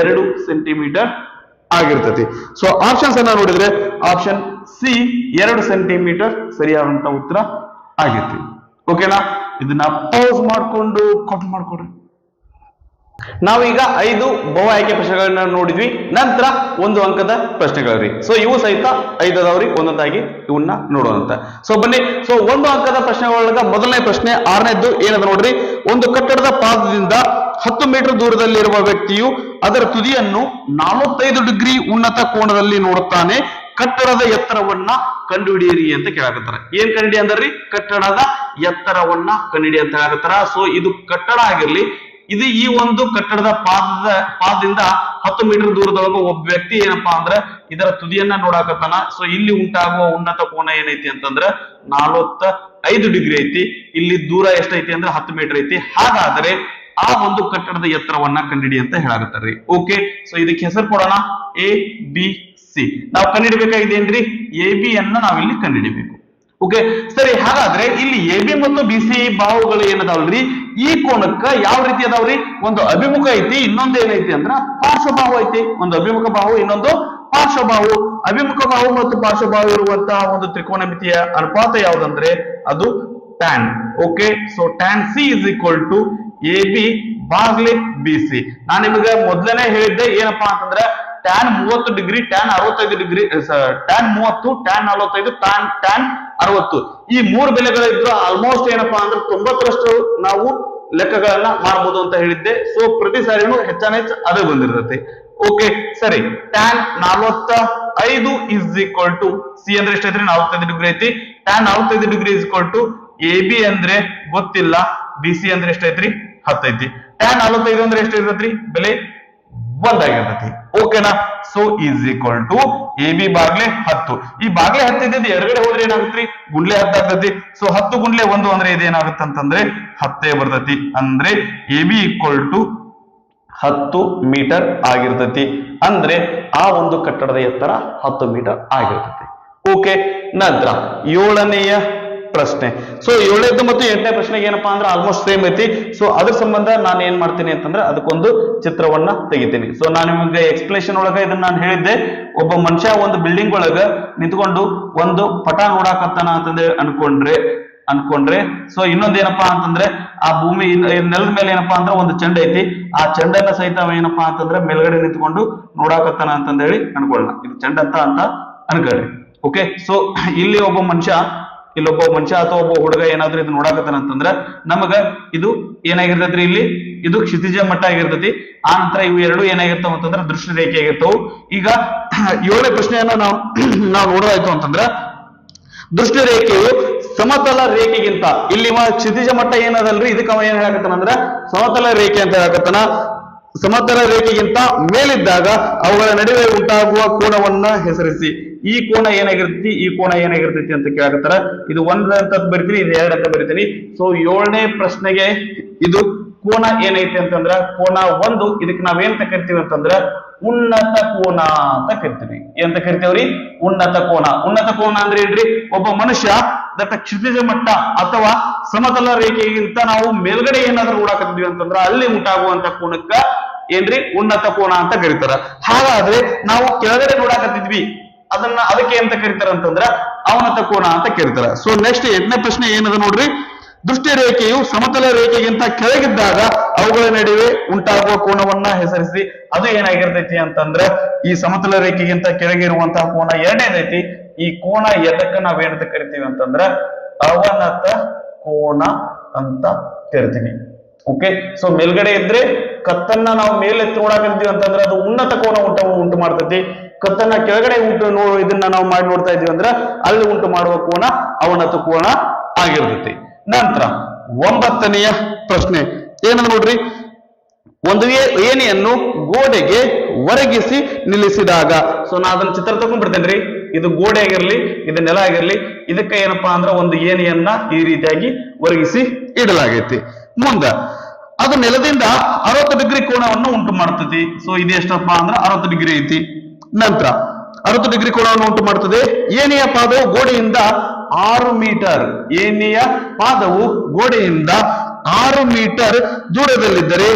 ಎರಡು ಸೆಂಟಿಮೀಟರ್ ಆಗಿರ್ತೈತಿ. ಸೊ ಆಪ್ಷನ್ಸ್ ಅನ್ನ ನೋಡಿದ್ರೆ ಆಪ್ಷನ್ ಸಿ ಎರಡು ಸೆಂಟಿಮೀಟರ್ ಸರಿಯಾದಂತ ಉತ್ತರ ಆಗಿರ್ತೀವಿ ಓಕೆನಾ ಇದನ್ನ ಪೌಸ್ ಮಾಡ್ಕೊಂಡು ಕಟ್ ಮಾಡ್ಕೊಡ್ರಿ. ನಾವೀಗ ಐದು ಬಹು ಆಯ್ಕೆ ಪ್ರಶ್ನೆಗಳನ್ನ ನೋಡಿದ್ವಿ. ನಂತರ ಒಂದು ಅಂಕದ ಪ್ರಶ್ನೆಗಳವ್ರಿ ಸೊ ಇವು ಸಹಿತ ಐದದವ್ರಿ ಒಂದೊಂದಾಗಿ ಇವನ್ನ ನೋಡೋಣಂತ. ಸೊ ಬನ್ನಿ. ಸೊ ಒಂದು ಅಂಕದ ಪ್ರಶ್ನೆಗಳೊಳಗ ಮೊದಲನೇ ಪ್ರಶ್ನೆ, ಆರನೇದ್ದು ಏನದ ನೋಡ್ರಿ? ಒಂದು ಕಟ್ಟಡದ ಪಾದದಿಂದ ಹತ್ತು ಮೀಟರ್ ದೂರದಲ್ಲಿರುವ ವ್ಯಕ್ತಿಯು ಅದರ ತುದಿಯನ್ನು ನಲವತ್ತೈದು ಡಿಗ್ರಿ ಉನ್ನತ ಕೋಣದಲ್ಲಿ ನೋಡುತ್ತಾನೆ. ಕಟ್ಟಡದ ಎತ್ತರವನ್ನ ಕಂಡುಹಿಡಿಯಿರಿ ಅಂತ ಕೇಳಾಕತ್ತಾರ. ಏನ್ ಕಂಡಿಡಿ ಅಂದ್ರಿ? ಕಟ್ಟಡದ ಎತ್ತರವನ್ನ ಕಂಡುಹಿಡಿ ಅಂತ ಹೇಳಾಕತ್ತಾರ. ಸೊ ಇದು ಕಟ್ಟಡ ಆಗಿರ್ಲಿ ಇದು ಈ ಒಂದು ಕಟ್ಟಡದ ಪಾದದ, ಪಾದದಿಂದ ಹತ್ತು ಮೀಟರ್ ದೂರದೊಳಗೆ ಒಬ್ಬ ವ್ಯಕ್ತಿ ಏನಪ್ಪಾ ಅಂದ್ರ ಇದರ ತುದಿಯನ್ನ ನೋಡಾಕತ್ತಾನ. ಸೊ ಇಲ್ಲಿ ಉಂಟಾಗುವ ಉನ್ನತ ಕೋನ ಏನೈತಿ ಅಂತಂದ್ರ ನಲವತ್ತ ಐದು ಡಿಗ್ರಿ ಐತಿ. ಇಲ್ಲಿ ದೂರ ಎಷ್ಟೈತಿ ಅಂದ್ರೆ ಹತ್ತು ಮೀಟರ್ ಐತಿ. ಹಾಗಾದ್ರೆ ಆ ಒಂದು ಕಟ್ಟಡದ ಎತ್ತರವನ್ನ ಕಂಡಿಡಿ ಅಂತ ಹೇಳಾಕತ್ತಾರ್ರಿ. ಓಕೆ ಸೊ ಇದಕ್ಕೆ ಹೆಸರು ಕೊಡೋಣ? ಎ ಬಿ ಸಿ ನಾವು ಕಂಡಿಡಿಬೇಕಾಗಿದೆ ಏನ್ರಿ ಎ ಬಿ ಅನ್ನ ನಾವಿಲ್ಲಿ ಕಂಡಿಡಿಬೇಕು. ಓಕೆ ಸರಿ, ಹಾಗಾದ್ರೆ ಇಲ್ಲಿ ಎ ಬಿ ಮತ್ತು ಬಿ ಸಿ ಬಾಹುಗಳು ಏನದಾವಲ್ರಿ? ಈ ಕೋಣಕ್ಕ ಯಾವ ರೀತಿ ಅದಾವ್ರಿ? ಒಂದು ಅಭಿಮುಖ ಐತಿ ಇನ್ನೊಂದು ಏನೈತಿ ಅಂದ್ರ ಪಾರ್ಶ್ವಬಾಹು ಐತಿ. ಒಂದು ಅಭಿಮುಖ ಬಾಹು ಇನ್ನೊಂದು ಪಾರ್ಶ್ವಬಾಹು ಅಭಿಮುಖ ಬಾಹು ಮತ್ತು ಪಾರ್ಶ್ವಬಾಹು ಇರುವಂತಹ ಒಂದು ತ್ರಿಕೋನ ಮಿತಿಯ ಅನುಪಾತ ಯಾವ್ದಂದ್ರೆ ಅದು tan okay so tan C is equal to A B ಬಾಗ್ಲಿ B C ನಾನು ನಿಮಗೆ ಮೊದಲನೇ ಹೇಳಿದ್ದೆ ಏನಪ್ಪಾ ಅಂತಂದ್ರೆ ಟ್ಯಾನ್ ಮೂವತ್ತು ಡಿಗ್ರಿ ಟ್ಯಾನ್ ಅರವತ್ತೈದು ಡಿಗ್ರಿ ಟ್ಯಾನ್ ಮೂವತ್ತು ಟ್ಯಾನ್ ನಲವತ್ತೈದು ಟ್ಯಾನ್ ಟ್ಯಾನ್ ಅರವತ್ತು. ಈ ಮೂರು ಬೆಲೆಗಳಿದ್ರು ಆಲ್ಮೋಸ್ಟ್ ಏನಪ್ಪಾ ಅಂದ್ರೆ ತೊಂಬತ್ತರಷ್ಟು ನಾವು ಲೆಕ್ಕಗಳನ್ನ ಮಾಡಬಹುದು ಅಂತ ಹೇಳಿದ್ದೆ. ಸೊ ಪ್ರತಿ ಸಾರಿನೂ ಹೆಚ್ಚಾನ ಹೆಚ್ಚು ಅದೇ ಬಂದಿರ್ತೈತಿ. ಓಕೆ ಸರಿ. ಟ್ಯಾನ್ ನಲವತ್ತ ಐದು ಇಸ್ ಈಕ್ವಲ್ ಟು ಸಿ ಅಂದ್ರೆ ಎಷ್ಟೈತ್ರಿ ನಲವತ್ತೈದು ಡಿಗ್ರಿ ಐತಿ. ಟ್ಯಾನ್ ನಲವತ್ತೈದು degree is equal to A B ಅಂದ್ರೆ ಗೊತ್ತಿಲ್ಲ. ಬಿ ಸಿ ಅಂದ್ರೆ ಎಷ್ಟೈತ್ರಿ ಹತ್ತೈತಿ. ಟ್ಯಾನ್ ನಲವತ್ತೈದು ಅಂದ್ರೆ ಎಷ್ಟು ಇರ್ತೈತ್ರಿ ಬೆಲೆ ಒಂದಾಗಿರ್ತೈತಿ ಓಕೆನಾ so is equal to A B ಬಾಗ್ಲೆ ಹತ್ತು. ಈ ಬಾಗ್ಲೆ ಹತ್ತು ಇದ್ದಿದ್ದು ಎರಡಗಡೆ ಹೋದ್ರೆ ಏನಾಗುತ್ತೆ ಗುಂಡ್ಲೆ ಹತ್ತು ಆಗ್ತೈತಿ. ಸೊ ಹತ್ತು ಗುಂಡ್ಲೆ ಒಂದು ಅಂದ್ರೆ ಇದೇನಾಗುತ್ತೆ ಅಂತಂದ್ರೆ ಹತ್ತೇ ಬರ್ತೈತಿ. ಅಂದ್ರೆ ಎ ಬಿ ಈಕ್ವಲ್ ಟು ಹತ್ತು ಮೀಟರ್ ಆಗಿರ್ತೈತಿ. ಅಂದ್ರೆ ಆ ಒಂದು ಕಟ್ಟಡದ ಎತ್ತರ ಹತ್ತು ಮೀಟರ್ ಆಗಿರ್ತೈತಿ. ಓಕೆ ನಂತರ ಏಳನೆಯ ಪ್ರಶ್ನೆ. ಸೊ ಏಳನೇದು ಮತ್ತು ಎಂಟನೇ ಪ್ರಶ್ನೆಗೆ ಏನಪ್ಪಾ ಅಂದ್ರೆ ಆಲ್ಮೋಸ್ಟ್ ಸೇಮ್ ಐತಿ. ಸೊ ಅದ್ರ ಸಂಬಂಧ ನಾನು ಏನ್ ಮಾಡ್ತೀನಿ ಅಂತಂದ್ರೆ ಅದಕ್ಕೊಂದು ಚಿತ್ರವನ್ನ ತೆಗಿತೀನಿ. ಸೊ ನಾನು ನಿಮಗೆ ಎಕ್ಸ್ಪ್ಲೇಷನ್ ಒಳಗ ಇದನ್ನ ನಾನು ಹೇಳಿದ್ದೆ. ಒಬ್ಬ ಮನುಷ್ಯ ಒಂದು ಬಿಲ್ಡಿಂಗ್ ಒಳಗ ನಿಂತ್ಕೊಂಡು ಒಂದು ಪಟ ನೋಡಾಕತ್ತಾನ ಅಂತಂದ್ರೆ ಅನ್ಕೊಂಡ್ರೆ ಅನ್ಕೊಂಡ್ರೆ. ಸೊ ಇನ್ನೊಂದ್ ಏನಪ್ಪಾ ಅಂತಂದ್ರೆ ಆ ಭೂಮಿ ನೆಲದ ಮೇಲೆ ಏನಪ್ಪಾ ಅಂದ್ರೆ ಒಂದು ಚಂಡ ಐತಿ. ಆ ಚಂಡನ ಸಹಿತ ಏನಪ್ಪಾ ಅಂತಂದ್ರೆ ಮೇಲ್ಗಡೆ ನಿಂತ್ಕೊಂಡು ನೋಡಾಕತ್ತಾನ ಅಂತಂದೇಳಿ ಅನ್ಕೊಳ್ಳೋಣ ಇದು ಚೆಂಡ ಅಂತ ಅನ್ಕೊಳ್ಳಿ ಓಕೆ ಸೊ ಇಲ್ಲಿ ಒಬ್ಬ ಮನುಷ್ಯ ಇಲ್ಲೊಬ್ಬ ಮನುಷ್ಯ ಅಥವಾ ಒಬ್ಬ ಹುಡುಗ ಏನಾದ್ರೂ ಇದು ನೋಡಾಕತ್ತಾನ ಅಂತಂದ್ರ ನಮಗ ಇದು ಏನಾಗಿರ್ತೈತ್ರಿ ಇಲ್ಲಿ? ಇದು ಕ್ಷಿತಿಜ ಮಟ್ಟ ಆಗಿರ್ತೈತಿ. ಆ ನಂತರ ಇವು ಎರಡು ಏನಾಗಿರ್ತಾವ ಅಂತಂದ್ರ ದೃಷ್ಟಿ ರೇಖೆ ಆಗಿರ್ತಾವ. ಈಗ ಏಳನೇ ಪ್ರಶ್ನೆಯನ್ನ ನಾವು ನಾವು ನೋಡೋದಾಯ್ತು ಅಂತಂದ್ರ ದೃಷ್ಟಿ ರೇಖೆಯು ಸಮತಲ ರೇಖೆಗಿಂತ ಇಲ್ಲಿ ಕ್ಷಿತಿಜ ಮಟ್ಟ ಏನದಲ್ರಿ? ಇದಕ್ಕೆ ಅವ ಏನ್ ಹೇಳಕತ್ತಾನ ಅಂದ್ರ ಸಮತಲ ರೇಖೆ ಅಂತ ಹೇಳಕತ್ತಾನ. ಸಮತಲ ರೇಖೆಗಿಂತ ಮೇಲಿದ್ದಾಗ ಅವುಗಳ ನಡುವೆ ಉಂಟಾಗುವ ಕೋಣವನ್ನ ಹೆಸರಿಸಿ. ಈ ಕೋನ ಏನಾಗಿರ್ತೈತಿ, ಈ ಕೋನ ಏನಾಗಿರ್ತೈತಿ ಅಂತ ಕೇಳಕತ್ತಾರ. ಇದು ಒಂದ್ ಅಂತ ಬರಿತೀನಿ ಇದು ಎರಡ್ ಅಂತ ಬರಿತೀನಿ. ಸೊ ಏಳನೇ ಪ್ರಶ್ನೆಗೆ ಇದು ಕೋನ ಏನೈತಿ ಅಂತಂದ್ರ, ಕೋನ ಒಂದು, ಇದಕ್ಕೆ ನಾವೇಂತ ಕರಿತೀವಿ ಅಂತಂದ್ರ, ಉನ್ನತ ಕೋನ ಅಂತ ಕರಿತೀವಿ. ಏನಂತ ಕರಿತೇವ್ರಿ? ಉನ್ನತ ಕೋನ. ಉನ್ನತ ಕೋನ ಅಂದ್ರೆ ಏನ್ರಿ? ಒಬ್ಬ ಮನುಷ್ಯ ದಟ್ಟ ಕ್ಷಿತಿಜ ಮಟ್ಟ ಅಥವಾ ಸಮತಲ ರೇಖೆಗಿಂತ ನಾವು ಮೇಲ್ಗಡೆ ಏನಾದ್ರೂ ನೋಡಾಕತ್ತಿದ್ವಿ ಅಂತಂದ್ರ, ಅಲ್ಲಿ ಉಂಟಾಗುವಂತ ಕೋಣಕ್ಕ ಏನ್ರಿ? ಉನ್ನತ ಕೋನ ಅಂತ ಕರೀತಾರ. ಹಾಗಾದ್ರೆ ನಾವು ಕೆಳಗಡೆ ನೋಡಾಕತ್ತಿದ್ವಿ. ಅದನ್ನ ಅದಕ್ಕೆ ಅಂತ ಕರೀತಾರ ಅಂತಂದ್ರ ಅವನತ ಕೋನ ಅಂತ ಕರೀತಾರ. ಸೊ ನೆಕ್ಸ್ಟ್ ಎಂಟನೇ ಪ್ರಶ್ನೆ ಏನದ ನೋಡ್ರಿ? ದೃಷ್ಟಿ ರೇಖೆಯು ಸಮತಲ ರೇಖೆಗಿಂತ ಕೆಳಗಿದ್ದಾಗ ಅವುಗಳ ನಡುವೆ ಉಂಟಾಗುವ ಕೋನವನ್ನ ಹೆಸರಿಸಿ, ಅದು ಏನಾಗಿರ್ತೈತಿ ಅಂತಂದ್ರ ಈ ಸಮತಲ ರೇಖೆಗಿಂತ ಕೆಳಗಿರುವಂತಹ ಕೋನ ಎರಡನೇದೈತಿ. ಈ ಕೋನ ಎದಕ್ಕ ನಾವೇನಂತ ಕರಿತೀವಿ ಅಂತಂದ್ರ ಅವನತ ಕೋನ ಅಂತ ಕರಿತೀವಿ. ಓಕೆ ಸೊ ಮೇಲ್ಗಡೆ ಇದ್ರೆ ಕತ್ತನ್ನ ನಾವು ಮೇಲೆತ್ತಿ ನೋಡಾಕಂತೀವಿ ಅಂತಂದ್ರೆ ಅದು ಉನ್ನತ ಕೋನ ಉಂಟು ಉಂಟು ಮಾಡ್ತೈತಿ. ಕತ್ತನ್ನ ಕೆಳಗಡೆ ಉಂಟು ಇದನ್ನ ನಾವು ಮಾಡಿ ನೋಡ್ತಾ ಇದೀವಿ ಅಂದ್ರೆ ಅಲ್ಲಿ ಉಂಟು ಮಾಡುವ ಕೋಣ ಅವನತ ಕೋಣ ಆಗಿರ್ತೈತಿ. ನಂತರ ಒಂಬತ್ತನೆಯ ಪ್ರಶ್ನೆ ಏನಂದ್ ನೋಡ್ರಿ ಒಂದು ಏನೆಯನ್ನು ಗೋಡೆಗೆ ಒರಗಿಸಿ ನಿಲ್ಲಿಸಿದಾಗ. ಸೊ ನಾ ಅದನ್ನ ಚಿತ್ರ ತಗೊಂಡ್ಬಿಡ್ತೇನ್ರಿ ಇದು ಗೋಡೆ ಆಗಿರ್ಲಿ, ಇದು ನೆಲ ಆಗಿರ್ಲಿ, ಇದಕ್ಕೆ ಏನಪ್ಪಾ ಅಂದ್ರೆ ಒಂದು ಏಣಿಯನ್ನ ಈ ರೀತಿಯಾಗಿ ಒರಗಿಸಿ ಇಡಲಾಗೈತಿ. ಮುಂದ, ಅದು ನೆಲದಿಂದ ಅರವತ್ತು ಡಿಗ್ರಿ ಕೋಣವನ್ನು ಉಂಟು ಮಾಡ್ತತಿ. ಸೊ ಇದು ಎಷ್ಟಪ್ಪ ಅಂದ್ರೆ ಅರವತ್ತು ಡಿಗ್ರಿ ಐತಿ. ನಂತರ ಅರವತ್ತು ಡಿಗ್ರಿ ಕೋಣವನ್ನು ಉಂಟು ಮಾಡುತ್ತದೆ ಏನೆಯ ಪಾದವು ಗೋಡೆಯಿಂದ ಆರು ಮೀಟರ್? ಏನೆಯ ಪಾದವು ಗೋಡೆಯಿಂದ ಆರು ಮೀಟರ್ ದೂರದಲ್ಲಿದ್ದರೆ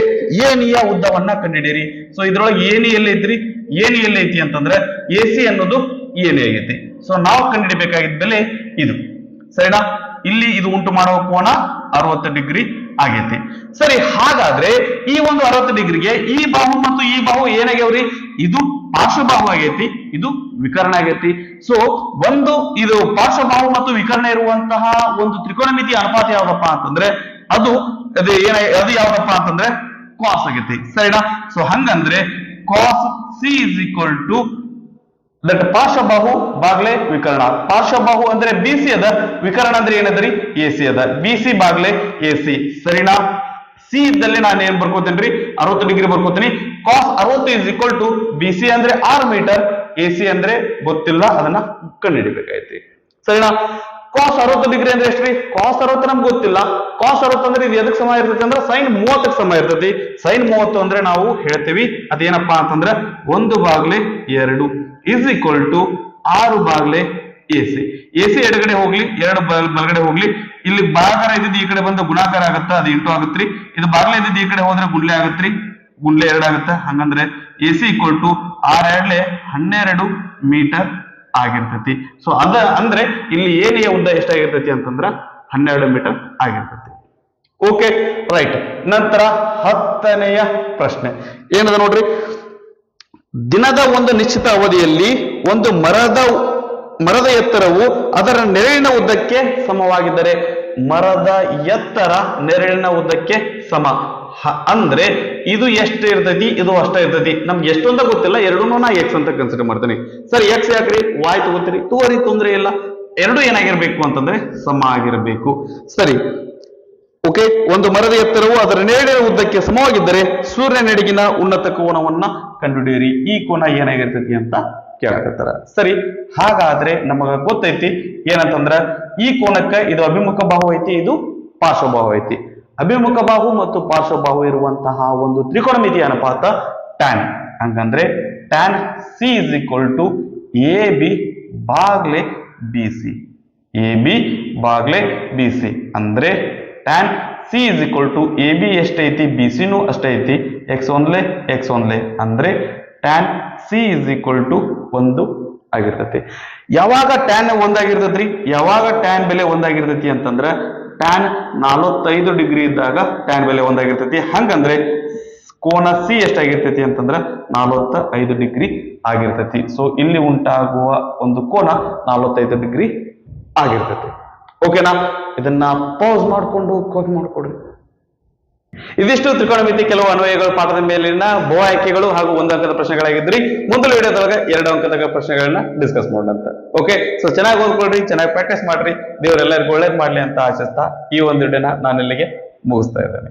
ಏನಿಯ ಉದ್ದವನ್ನ ಕಂಡಿಡಿರಿ ಸೊ ಇದ್ರೊಳಗೆ ಏನಿ ಎಲ್ಲಿ ಐತ್ರಿ? ಏನಿ ಎಲ್ಲಿ ಐತಿ ಅಂತಂದ್ರೆ ಎ ಸಿ ಅನ್ನೋದು ಏನಿ ಆಗೈತಿ. ಸೊ ನಾವು ಕಂಡುಹಿಡಿಬೇಕಾಗಿದ್ದ ಬೆಲೆ ಇದು. ಸರಿನಾ? ಇಲ್ಲಿ ಇದು ಉಂಟು ಮಾಡುವ ಕೋಣ ಅರವತ್ತು ಡಿಗ್ರಿ ಆಗೈತಿ. ಸರಿ, ಹಾಗಾದ್ರೆ ಈ ಒಂದು ಅರವತ್ತು ಡಿಗ್ರಿಗೆ ಈ ಬಾಹು ಮತ್ತು ಈ ಬಾಹು ಏನಾಗ್ಯಾವ್ರಿ? ಇದು ಪಾರ್ಶ್ವಭಾವ ಆಗೈತಿ, ಇದು ವಿಕರ್ಣ ಆಗೈತಿ. ಸೊ ಒಂದು ಇದು ಪಾರ್ಶ್ವಭಾವ ಮತ್ತು ವಿಕರ್ಣ ಇರುವಂತಹ ಒಂದು ತ್ರಿಕೋನಮಿತಿ ಅನುಪಾತ ಯಾವ್ದಪ್ಪ ಅಂತಂದ್ರೆ, ಅದು ಅದು ಏನ, ಅದು ಯಾವ್ದಪ್ಪ ಅಂತಂದ್ರೆ ಕಾಸ್ ಆಗೈತಿ. ಸರಿನಾ? ಸೊ ಹಂಗಂದ್ರೆ cos C is equal to that ಪಾರ್ಶ್ವಬಾಹು ಬಾಗ್ಲೆ ವಿಕರ್ಣ. ಪಾರ್ಶ್ವಬಾಹು ಅಂದ್ರೆ ಬಿ ಸಿ ಅದ, ವಿಕರ್ಣ ಅಂದ್ರೆ ಏನದ್ರಿ? ಎ ಸಿ ಅದ. ಬಿ ಸಿ ಬಾಗ್ಲೆ ಎ ಸಿ ಸರಿನಾ? ಸಿ ಇದ್ದಲ್ಲಿ ನಾನು ಏನ್ ಬರ್ಕೋತೇನ್ರಿ? ಅರವತ್ತು ಡಿಗ್ರಿ ಬರ್ಕೋತೀನಿ. ಕಾಸ್ ಅರವತ್ತು is equal to B C ಅಂದ್ರೆ ಆರು ಮೀಟರ್ ಎ ಸಿ ಅಂದ್ರೆ ಗೊತ್ತಿಲ್ಲ, ಅದನ್ನ ಕಂಡುಹಿಡಿಬೇಕಾಯ್ತಿ ಸರಿನಾ? ಕಾಸ್ ಅರವತ್ತು ಡಿಗ್ರಿ ಅಂದ್ರೆ ಎಷ್ಟ್ರಿ? ಕಾಸ್ ಅರವತ್ತು ನಮ್ಗೆ ಗೊತ್ತಿಲ್ಲ. ಕಾಸ್ ಅರವತ್ತು ಅಂದ್ರೆ ಇದು ಎದಕ್ಕೆ ಸಮ ಇರ್ತೈತಿ ಅಂದ್ರೆ ಸೈನ್ ಮೂವತ್ತಕ್ಕೆ ಸಮ ಇರ್ತೈತಿ. ಸೈನ್ ಮೂವತ್ತು ಅಂದ್ರೆ ನಾವು ಹೇಳ್ತೀವಿ, ಅದೇನಪ್ಪಾ ಅಂತಂದ್ರೆ ಒಂದು ಬಾಗ್ಲೆ ಎರಡು ಇಸ್ ಈಕ್ವಲ್ ಟು ಆರು ಬಾಗ್ಲೆ ಎ ಸಿ ಎ ಸಿ ಎಡಗಡೆ ಹೋಗ್ಲಿ, ಎರಡು ಬಲ್ ಬಲಗಡೆ ಹೋಗ್ಲಿ, ಇಲ್ಲಿ ಭಾಗಾಕಾರ ಇದ್ದಿದ್ದು ಈ ಕಡೆ ಬಂದು ಗುಣಾಕಾರ ಆಗುತ್ತೆ? ಅದು ಇಂಟು ಆಗತ್ರಿ. ಇದು ಬಾಗ್ಲೆ ಇದ್ದಿದ್ದು ಈ ಕಡೆ ಹೋದ್ರೆ ಗುಡ್ಲೆ ಆಗತ್ರಿ. ಗುಂಡ್ಲೆ ಎರಡಾಗುತ್ತೆ. ಹಾಗಂದ್ರೆ A C equal to R ಎರಡ್ಲೆ ಹನ್ನೆರಡು ಮೀಟರ್ ಆಗಿರ್ತೈತಿ. ಸೊ ಅದ ಅಂದ್ರೆ ಇಲ್ಲಿ ಏನಿಯ ಉದ್ದ ಎಷ್ಟಾಗಿರ್ತೈತಿ ಅಂತಂದ್ರ ಹನ್ನೆರಡು ಮೀಟರ್ ಆಗಿರ್ತೈತಿ. ಓಕೆ ರೈಟ್ ನಂತರ ಹತ್ತನೆಯ ಪ್ರಶ್ನೆ. ಏನದ ನೋಡ್ರಿ? ದಿನದ ಒಂದು ನಿಶ್ಚಿತ ಅವಧಿಯಲ್ಲಿ ಒಂದು ಮರದ ಮರದ ಎತ್ತರವು ಅದರ ನೆರಳಿನ ಉದ್ದಕ್ಕೆ ಸಮವಾಗಿದ್ದರೆ ಮರದ ಎತ್ತರ ನೆರಳಿನ ಉದ್ದಕ್ಕೆ ಸಮ. ಅಂದ್ರೆ ಇದು ಎಷ್ಟು ಇರ್ತೈತಿ, ಇದು ಅಷ್ಟ ಇರ್ತೈತಿ. ನಮ್ಗೆ ಎಷ್ಟು ಅಂತ ಗೊತ್ತಿಲ್ಲ ಎರಡೂ ನಾ ಎಕ್ಸ್ ಅಂತ ಕನ್ಸಿಡರ್ ಮಾಡ್ತೀನಿ. ಸರ್ ಎಕ್ಸ್ ಯಾಕ್ರಿ? ವಾಯ್ ತಗೋತೀರಿ. ತೋರಿ ತೊಂದರೆ ಇಲ್ಲ. ಎರಡು ಏನಾಗಿರ್ಬೇಕು ಅಂತಂದ್ರೆ ಸಮ ಆಗಿರಬೇಕು ಸರಿ. ಓಕೆ ಒಂದು ಮರದ ಎತ್ತರವು ಅದರ ನೇರಳೆ ಉದ್ದಕ್ಕೆ ಸಮವಾಗಿದ್ದರೆ ಸೂರ್ಯ ನೆಡಗಿನ ಉನ್ನತ ಕೋನವನ್ನ ಕಂಡುಹಿಡಿಯಿರಿ. ಈ ಕೋನ ಏನಾಗಿರ್ತೈತಿ ಅಂತ ಕೇಳಕತ್ತಾರ ಸರಿ, ಹಾಗಾದ್ರೆ ನಮಗ ಗೊತ್ತೈತಿ ಏನಂತಂದ್ರ ಈ ಕೋನಕ್ಕ ಇದು ಅಭಿಮುಖ ಭಾವ ಐತಿ, ಇದು ಪಾರ್ಶ್ವಭಾವ ಐತಿ. ಅಭಿಮುಖ ಬಾಹು ಮತ್ತು ಪಾರ್ಶ್ವಬಾಹು ಇರುವಂತಹ ಒಂದು ತ್ರಿಕೋನಮಿತಿ ಅನುಪಾತ ಟ್ಯಾನ್ ಹಂಗಂದ್ರೆ tan C is equal to A B Baglay B C A B ಬಾಗ್ಲೆ ಬಿ ಸಿ ಅಂದ್ರೆ tan C is equal to A B ಎಷ್ಟೈತಿ? ಬಿ ಸಿನೂ ಅಷ್ಟೈತಿ. ಎಕ್ಸ್ ಒನ್ಲೆ ಎಕ್ಸ್ ಒನ್ಲೆ ಅಂದ್ರೆ tan C is equal to ಒಂದು ಆಗಿರ್ತೈತಿ. ಯಾವಾಗ ಟ್ಯಾನ್ ಒಂದಾಗಿರ್ತೈತ್ರಿ? ಯಾವಾಗ ಟ್ಯಾನ್ ಬೆಲೆ ಒಂದಾಗಿರ್ತೈತಿ ಅಂತಂದ್ರ ಟ್ಯಾನ್ ನಾಲ್ವತ್ತೈದು ಡಿಗ್ರಿ ಇದ್ದಾಗ ಟ್ಯಾನ್ ಬೆಲೆ ಒಂದಾಗಿರ್ತೈತಿ. ಹಂಗಂದ್ರೆ ಕೋನ ಸಿ ಎಷ್ಟಾಗಿರ್ತೈತಿ ಅಂತಂದ್ರೆ ನಲವತ್ತ ಐದು ಡಿಗ್ರಿ ಆಗಿರ್ತೈತಿ. ಸೊ ಇಲ್ಲಿ ಉಂಟಾಗುವ ಒಂದು ಕೋನ ನಲವತ್ತೈದು ಡಿಗ್ರಿ ಆಗಿರ್ತೈತಿ. ಓಕೆನಾ ಇದನ್ನ ಪಾಸ್ ಮಾಡಿಕೊಂಡು ಕಾಪಿ ಮಾಡ್ಕೊಡ್ರಿ. ಇದಿಷ್ಟು ತ್ರಿಕೋನಮಿತಿ ಕೆಲವು ಅನ್ವಯಗಳು ಪಾಠದ ಮೇಲಿನ ಬಹು ಆಯ್ಕೆಗಳು ಹಾಗೂ ಒಂದು ಅಂಕದ ಪ್ರಶ್ನೆಗಳಾಗಿದ್ರಿ. ಮುಂದಿನ ವಿಡಿಯೋದೊಳಗೆ ಎರಡು ಅಂಕದ ಪ್ರಶ್ನೆಗಳನ್ನ ಡಿಸ್ಕಸ್ ಮಾಡೋಣಂತ. ಓಕೆ ಸೊ ಚೆನ್ನಾಗಿ ಓದ್ಕೊಳ್ರಿ, ಚೆನ್ನಾಗಿ ಪ್ರಾಕ್ಟೀಸ್ ಮಾಡ್ರಿ. ದೇವರೆಲ್ಲರಿಗೂ ಒಳ್ಳೇದ್ ಮಾಡ್ಲಿ ಅಂತ ಆಶಿಸ್ತಾ ಈ ಒಂದು ವಿಡಿಯೋನ ನಾನು ಇಲ್ಲಿಗೆ ಮುಗಿಸ್ತಾ ಇದ್ದೇನೆ.